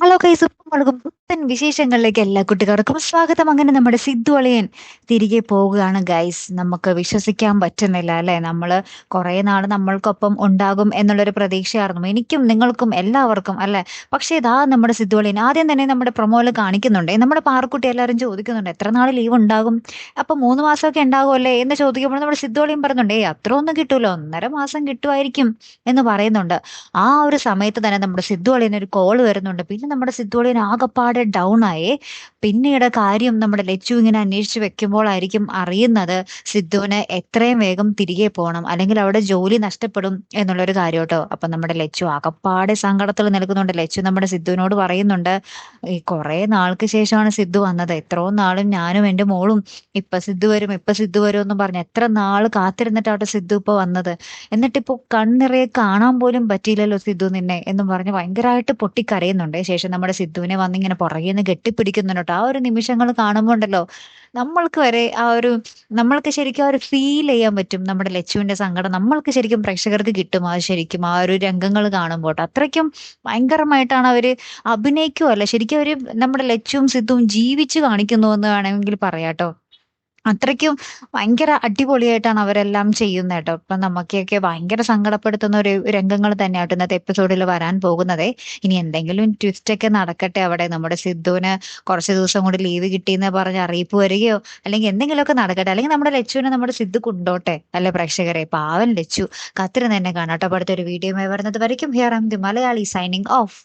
Hello guys മുളകും പുത്തൻ വിശേഷങ്ങളിലേക്ക് എല്ലാ കുട്ടികൾക്കും സ്വാഗതം. അങ്ങനെ നമ്മുടെ സിദ്ധു അളിയൻ തിരികെ പോവുകയാണ് ഗൈസ് നമുക്ക് വിശ്വസിക്കാൻ പറ്റുന്നില്ല അല്ലെ? നമ്മൾ കുറെ നാൾ നമ്മൾക്കൊപ്പം ഉണ്ടാകും എന്നുള്ളൊരു പ്രതീക്ഷയായിരുന്നു. എനിക്കും നിങ്ങൾക്കും എല്ലാവർക്കും അല്ലെ? പക്ഷേ ഇതാ നമ്മുടെ സിദ്ധു അളിയൻ ആദ്യം തന്നെ നമ്മുടെ പ്രൊമോയിൽ കാണിക്കുന്നുണ്ട്. നമ്മുടെ പാറക്കുട്ടി എല്ലാവരും ചോദിക്കുന്നുണ്ട് എത്ര നാൾ ലീവ് ഉണ്ടാകും? അപ്പൊ മൂന്ന് മാസമൊക്കെ ഉണ്ടാകുമല്ലേ എന്ന് ചോദിക്കുമ്പോൾ നമ്മുടെ സിദ്ധു അളിയൻ പറയുന്നുണ്ട് ഏയ് അത്ര ഒന്നും കിട്ടൂല. ഒന്നര മാസം കിട്ടുമായിരിക്കും എന്ന് പറയുന്നുണ്ട്. ആ ഒരു സമയത്ത് തന്നെ നമ്മുടെ സിദ്ധു അളിയൻ ഒരു കോൾ വരുന്നുണ്ട്. പിന്നെ നമ്മുടെ സിദ്ധു ആകെപ്പാടെ ആകപ്പാടെ ഡൗൺ ആയി. പിന്നീട് കാര്യം നമ്മുടെ ലച്ചു ഇങ്ങനെ അന്വേഷിച്ച് വെക്കുമ്പോഴായിരിക്കും അറിയുന്നത് സിദ്ധുവിന് എത്രയും വേഗം തിരികെ പോകണം അല്ലെങ്കിൽ അവിടെ ജോലി നഷ്ടപ്പെടും എന്നുള്ളൊരു കാര്യം കേട്ടോ അപ്പൊ നമ്മുടെ ലച്ചു ആകപ്പാടെ സങ്കടത്തിൽ നിൽക്കുന്നുണ്ട്. ലച്ചു നമ്മുടെ സിദ്ധുവിനോട് പറയുന്നുണ്ട് ഈ കുറെ നാൾക്ക് ശേഷമാണ് സിദ്ധു വന്നത്. എത്രയോ നാളും ഞാനും എന്റെ മോളും ഇപ്പൊ സിദ്ധു വരും ഇപ്പൊ സിദ്ധു വരും എന്ന് പറഞ്ഞ് എത്ര നാൾ കാത്തിരുന്നിട്ടാട്ടോ സിദ്ധു ഇപ്പൊ വന്നത്? എന്നിട്ടിപ്പോ കണ്ണിറയെ കാണാൻ പോലും പറ്റിയില്ലല്ലോ സിദ്ധു നിന്നെ എന്ന് പറഞ്ഞ് ഭയങ്കരമായിട്ട് പൊട്ടിക്കരയുന്നുണ്ട്. ശേഷം നമ്മുടെ സിദ്ധുവിനെ വന്നിങ്ങനെ പുറകെ നിന്ന് കെട്ടിപ്പിടിക്കുന്നുണ്ട് ട്ടോ. ആ ഒരു നിമിഷങ്ങൾ കാണുമ്പോൾ ഉണ്ടല്ലോ നമ്മൾക്ക് വരെ ആ ഒരു നമ്മൾക്ക് ശരിക്കും ആ ഒരു ഫീൽ ചെയ്യാൻ പറ്റും നമ്മുടെ ലച്ചുവിന്റെ സങ്കടം നമ്മൾക്ക് ശരിക്കും പ്രേക്ഷകർക്ക് കിട്ടും ആ ശരിക്കും ആ ഒരു രംഗങ്ങൾ കാണുമ്പോൾ. അത്രയ്ക്കും ഭയങ്കരമായിട്ടാണ് അവർ അഭിനയിക്കുമല്ല ശരിക്കും അവർ നമ്മുടെ ലച്ചുവും സിദ്ധുവും ജീവിച്ച് കാണിക്കുന്നു എന്ന് വേണമെങ്കിൽ പറയാട്ടോ അത്രയ്ക്കും ഭയങ്കര അടിപൊളിയായിട്ടാണ് അവരെല്ലാം ചെയ്യുന്നത് കേട്ടോ. ഇപ്പൊ നമുക്കൊക്കെ ഭയങ്കര സങ്കടപ്പെടുത്തുന്ന ഒരു രംഗങ്ങൾ തന്നെയാട്ടോ ഇന്നത്തെ എപ്പിസോഡിൽ വരാൻ പോകുന്നത്. ഇനി എന്തെങ്കിലും ട്വിസ്റ്റ് ഒക്കെ നടക്കട്ടെ അവിടെ. നമ്മുടെ സിദ്ധുവിന് കുറച്ച് ദിവസം കൂടി ലീവ് കിട്ടിയെന്ന് പറഞ്ഞ് അറിയിപ്പ് വരികയോ അല്ലെങ്കിൽ എന്തെങ്കിലുമൊക്കെ നടക്കട്ടെ. അല്ലെങ്കിൽ നമ്മുടെ ലച്ചുവിനെ നമ്മുടെ സിദ്ധു കൊണ്ടോട്ടെ അല്ലെ പ്രേക്ഷകരെ? പാവൻ ലച്ചു. കത്തിരി തന്നെ കാണാട്ടോ. അടുത്ത ഒരു വീഡിയോ വരുന്നത് വരയ്ക്കും. Here am the Malayali signing off